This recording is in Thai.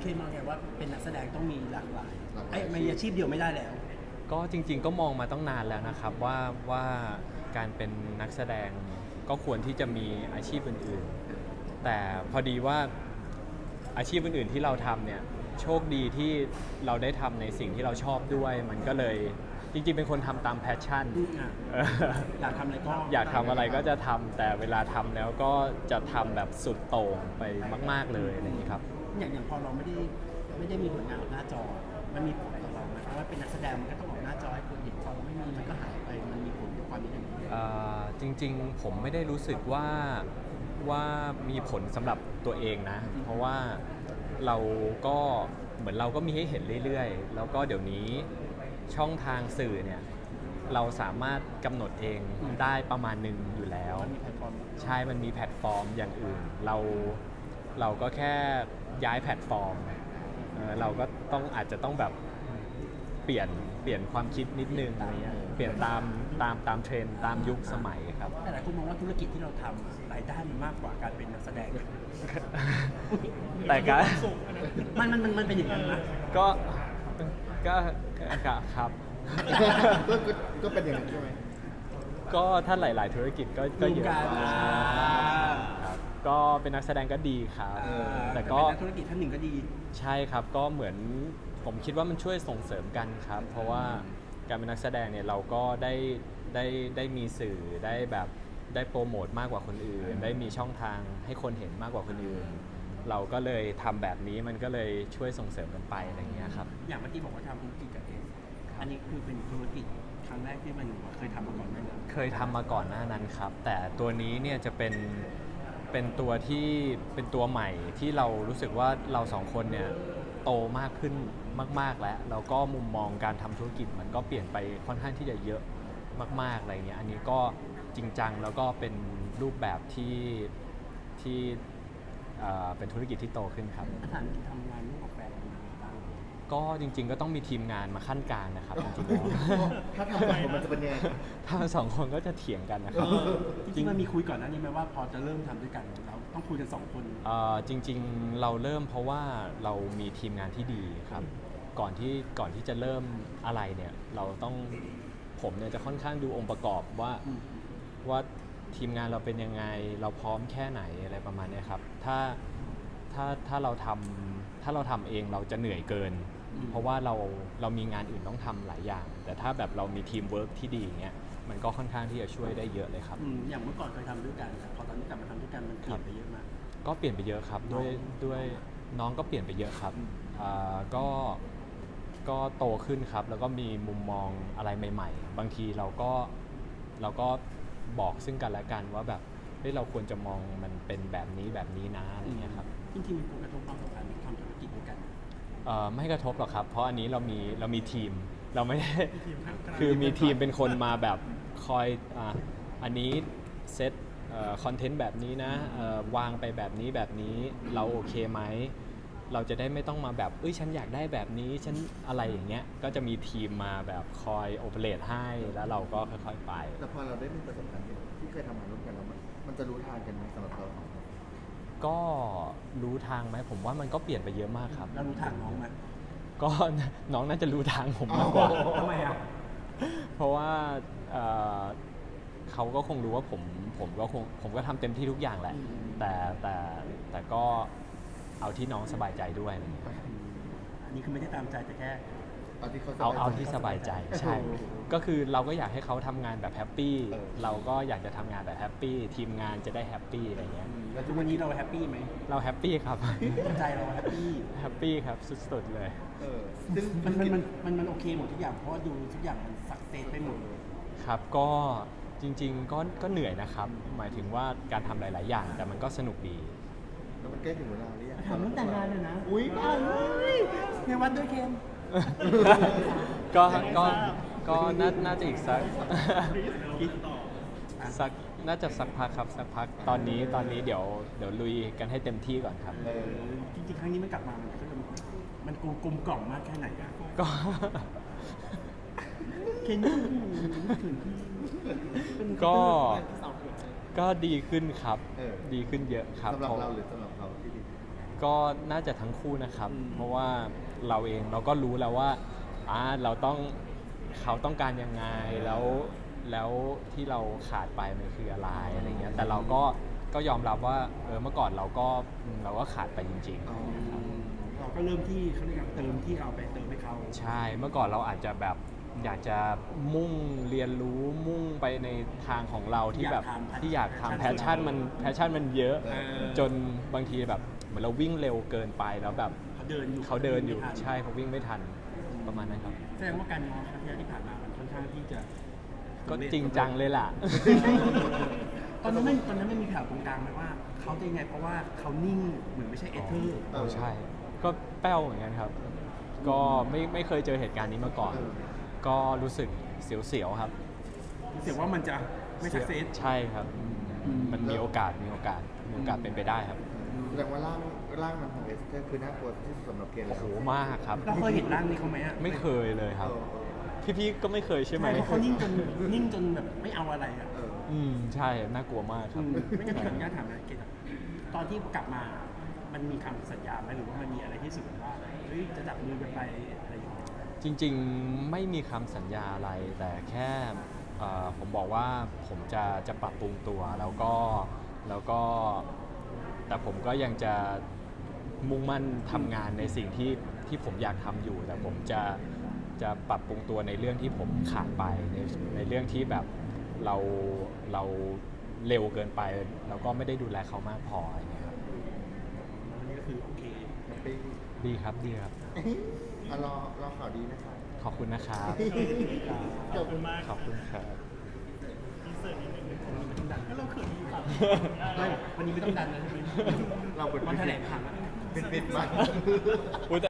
เคนมองไงว่าเป็นนักแสดงต้องมีหลากหลายหลากหลายไอ้ไม่อาชีพเดียวไม่ได้แล้ว ก็จริงๆก็มองมาต้องนานแล้วนะครับว่าว่าการเป็นนักแสดงก็ควรที่จะมีอาชีพอื่นๆ แต่พอดีว่าอาชีพอื่นๆที่เราทำเนี่ยโชคดีที่เราได้ทำในสิ่งที่เราชอบด้วย มันก็เลย จริงๆ เป็นคนทำตามแพชชั่นอืมอะเอออยากทำอะไรก็อยากทำอะไรก็จะทำแต่เวลาทำแล้วก็จะทำแบบสุดโต่งไปมาก ๆเลยอะไรอย่างนี้ครับ อย่างอย่างพอเราไม่ได้ไม่ได้มีผลงานออกหน้าจอ มันมีผลต่อเราไหมเพราะว่าเป็นนักแสดงมันก็ต้องออกหน้าจอให้คนเห็นพอเราไม่มีมันก็หายไปมันมีผลกับความนี้อย่างนี้เอ่อจริงๆ ผมไม่ได้รู้สึกว่าว่ามีผลสำหรับตัวเองนะ เพราะว่าเราก็เหมือนเราก็มีให้เห็นเรื่อยๆ แล้วก็เดี๋ยวนี้ ช่องทางสื่อเนี่ยเราสามารถกำหนดเองได้ประมาณหนึ่งอยู่แล้ว มันมีแพลตฟอร์มใช่ มันมีแพลตฟอร์มอย่างอื่น เราเราก็แค่ย้ายแพลตฟอร์มเอ่อเราก็ต้องอาจจะต้องแบบเปลี่ยนเปลี่ยนความคิดนิดนึงอะไรเงี้ยเปลี่ยนตามตามตามเทรนด์ตามยุคสมัยครับ แต่หลายคนมองว่าธุรกิจที่เราทำอะรายได้มันมากกว่าการเป็นนักแสดง แต่ก็ มันมันมันมันเป็นอย่างนั้นนะก็ ก็ก็ครับ ก็ก็ก็เป็นอย่างนั้นใช่ไหม ก็ถ้าหลาย ๆ ธุรกิจก็ก็เยอะรวมกันอ่า ครับก็เป็นนักแสดงก็ดีครับ เออแต่ก็เป็นนักธุรกิจท่านหนึ่งก็ดี ใช่ครับก็เหมือนผมคิดว่ามันช่วยส่งเสริมกันครับ เพราะว่าการเป็นนักแสดงเนี่ยเราก็ได้ได้ได้มีสื่อได้แบบได้โปรโมทมากกว่าคนอื่น ได้มีช่องทางให้คนเห็นมากกว่าคนอื่น เราก็เลยทำแบบนี้มันก็เลยช่วยส่งเสริมกันไปอะไรอย่างเงี้ยครับ อย่างเมื่อกี้บอกว่าทำธุรกิจกับเอสอันนี้คือเป็นธุรกิจครั้งแรกที่มันเคยทำมาก่อนไหมนะเคยทำมาก่อนหน้านั้นครับ แต่ตัวนี้เนี่ยจะเป็นเป็นตัวที่เป็นตัวใหม่ที่เรารู้สึกว่าเราสองคนเนี่ยโตมากขึ้นมาก ๆ แล้วแล้วก็มุมมองการทำธุรกิจมันก็เปลี่ยนไปค่อนข้างที่จะเยอะมาก ๆอะไรเงี้ยอันนี้ก็จริงจังแล้วก็เป็นรูปแบบที่ที่ เอ่อเป็นธุรกิจที่โตขึ้นครับอาถรรพ์ทำงานร่วมกับแฟนเป็นยังไงบ้างก็จริง ๆ ก็ต้องมีทีมงานมาขั้นกลางนะครับจริงๆแล้วถ้าทำกับผมมันจะเป็นยังไง ถ้าสองคนก็จะเถียงกันนะครับจริงๆมันมีคุยก่อนหน้านี้ไหมว่าพอจะเริ่มทำด้วยกันเราต้องคุยกันสองคน เอ่อจริงๆเราเริ่มเพราะว่าเรามีทีมงานที่ดีครับ ก่อนที่ก่อนที่จะเริ่มอะไรเนี่ยเราต้องผมเนี่ยจะค่อนข้างดูองค์ประกอบว่าอืม ว่า ทีมงานเราเป็นยังไง เราพร้อมแค่ไหนอะไรประมาณเนี้ยครับ ถ้าถ้าถ้าเราทำถ้าเราทำเองเราจะเหนื่อยเกินอืมเพราะว่าเราเรามีงานอื่นต้องทำหลายอย่าง แต่ถ้าแบบเรามีทีมเวิร์กที่ดีเงี้ยมันก็ค่อนข้างที่จะช่วยได้เยอะเลยครับ อืมอย่างเมื่อก่อนเคยทำด้วยกันแต่พอตอนนี้กลับมาทำด้วยกันมันเปลี่ยนไปเยอะมาก ก็เปลี่ยนไปเยอะครับด้วยด้วยน้องก็เปลี่ยนไปเยอะครับอ่าก็ก็โตขึ้นครับ แล้วก็มีมุมมองอะไรใหม่ ๆ บางทีเราก็เราก็ บอกซึ่งกันและกันว่าแบบเฮ้ยเราควรจะมองมันเป็นแบบนี้แบบนี้นะอะไรเงี้ยครับ จริงๆมันกระทบความสัมพันธ์ทำธุรกิจด้วยกัน เอ่อไม่กระทบหรอกครับ เพราะอันนี้เรามีเรามีทีมเราไม่ได้ มีทีมข้างๆคือมีทีมเป็นคนมาแบบคอยอะอันนี้เซตคอนเทนต์แบบนี้นะเอ่อวางไปแบบนี้แบบนี้เราโอเคไหม เราจะได้ไม่ต้องมาแบบเอ้ยฉันอยากได้แบบนี้ฉันอะไรอย่างเงี้ยก็จะมีทีมมาแบบคอยโอเปเรตให้แล้วเราก็ค่อยๆไป แต่พอเราได้มีประสบการณ์ที่เคยทำงานร่วมกันแล้วมันมันจะรู้ทางกันไหมสำหรับเราสองคนก็รู้ทางไหมผมว่ามันก็เปลี่ยนไปเยอะมากครับ เรารู้ทางน้องไหมก็ น้องน่าจะรู้ทางผมมากกว่า ทำไมอะ เพราะว่าเอ่อเขาก็คงรู้ว่าผมผมก็คงผมก็ทำเต็มที่ทุกอย่างแหละอืมแต่แต่แต่ก็ เอาที่น้องสบายใจด้วยอะไรอย่างเงี้ยอันนี้คือไม่ได้ตามใจแต่แค่ เอาที่เขาเอาเอาใจที่สบายใจใช่โอ้โหก็คือเราก็อยากให้เขาทำงานแบบแฮปปี้เออ เราก็อยากจะทำงานแบบแฮปปี้ทีมงานจะได้แฮปปี้อะไรเงี้ย แล้วทุกวันนี้เราแฮปปี้ไหมเราแฮปปี้ครับ ใจเราแฮปปี้แฮปปี้ครับสุดๆเลย เออซึ่งมันมันมันมันมันโอเคหมดทุกอย่างเพราะว่าดูทุกอย่างมันสักเซสไปหมดครับก็จริงๆก็ก็เหนื่อยนะครับ หมายถึงว่าการทำหลาย ๆ อย่างแต่มันก็สนุกดี แล้วมันใกล้ถึงเวลาหรือยังถามเรื่องแต่งงานเลยนะอุ้ยบ้าในวัดด้วยเคนก็ก็ก็น่าน่าจะอีกสัก สักน่าจะสักพักครับสักพักตอนนี้ตอนนี้เดี๋ยวเดี๋ยวลุยกันให้เต็มที่ก่อนครับ เออจริงๆครั้งนี้มันกลับมา มันก็จะมันกลมกลมกล่อมมากแค่ไหนอะก็ เคนนี่ถึงที่เป็นก็ ก็ดีขึ้นครับ เออ ดีขึ้นเยอะครับสำหรับเพราะเราหรือสำหรับเขาที่ดีก็น่าจะทั้งคู่นะครับ อืม เพราะว่าเราเองเราก็รู้แล้วว่าอ่าเราต้องเขาต้องการยังไงแล้วแล้วที่เราขาดไปมันคืออะไรอะไรเงี้ยแต่เราก็ก็ยอมรับว่าเออเมื่อก่อนเราก็อืมเราก็ขาดไปจริง อ๋อๆเราก็เริ่มที่เขาเรียกว่าเติมที่เอาไปเติมให้เขาใช่เมื่อก่อนเราอาจจะแบบ อยากจะมุ่งเรียนรู้มุ่งไปในทางของเราที่แบบที่อยากทำแพชชั่นมันแพชชั่นมันเยอะ เออ จนบางทีแบบเหมือนเราวิ่งเร็วเกินไปแล้วแบบเขาเดินอยู่เขาเดินอยู่ไม่ทันใช่เขาวิ่งไม่ทันประมาณนั้นครับ แสดงว่าการง้อครั้งที่ผ่านมามันค่อนข้างที่จะก็จริงจังเลยล่ะ ตอนนั้นไม่ตอนนั้นไม่มีแถวตรงกลางไหมว่าเขาจะยังไงเพราะว่าเขานิ่งเหมือนไม่ใช่เอเธอร์โอ้ใช่ ก็แป้วเหมือนกันครับ ก็ไม่ไม่เคยเจอเหตุการณ์นี้มาก่อน ก็รู้สึกเสียวๆครับ รู้สึกว่ามันจะไม่สักเซสใช่ครับอืมมันมีโอกาสมีโอกาสมีโอกาสเป็นไปได้ครับแสดงว่าร่างร่างมันของเอสเตอร์คือน่ากลัวที่สุดสำหรับเกณฑ์โอ้แล้วโหมากครับเราเคยเห็นร่างนี้เขาไหมอะไม่เคยเลยครับเออพี่ๆก็ไม่เคยใช่ไหมใช่เพราะเขานิ่งจนนิ่งจนแบบไม่เอาอะไรอะเอออืมใช่น่ากลัวมากคอืรับมไม่งั้นพี่ขออนุญาตถามนะเกดอะตอนที่กลับมา มันมีคำสัญญาไหมหรือว่ามันมีอะไรที่สุดว่าเฮ้ยจะจับมือกันไปอะไรอย่างเงี้ย จริงๆไม่มีคำสัญญาอะไรแต่แค่เอ่อผมบอกว่าผมจะจะปรับปรุงตัวแล้วก็แล้วก็ แต่ผมก็ยังจะมุ่งมั่นทำงานในสิ่งที่ที่ผมอยากทำอยู่ แต่ผมจะจะปรับปรุงตัวในเรื่องที่ผมขาดไปในในเรื่องที่แบบเราเราเร็วเกินไป แล้วก็ไม่ได้ดูแลเขามากพออะไรเงี้ยครับอันนี้ก็คือโอเคแฮปปี้ดีครับดีครับ อะรอรอข่าวดีนะครับ ขอบคุณนะครับ ขอบคุณมากขอบคุณครับก็เราเขินอยู่ครับไม่วันนี้ไม่ต้องดันนะใช่ไหมเราเป็นวันแถลงข่าวอะเป็นปิดๆมาอุ๊ย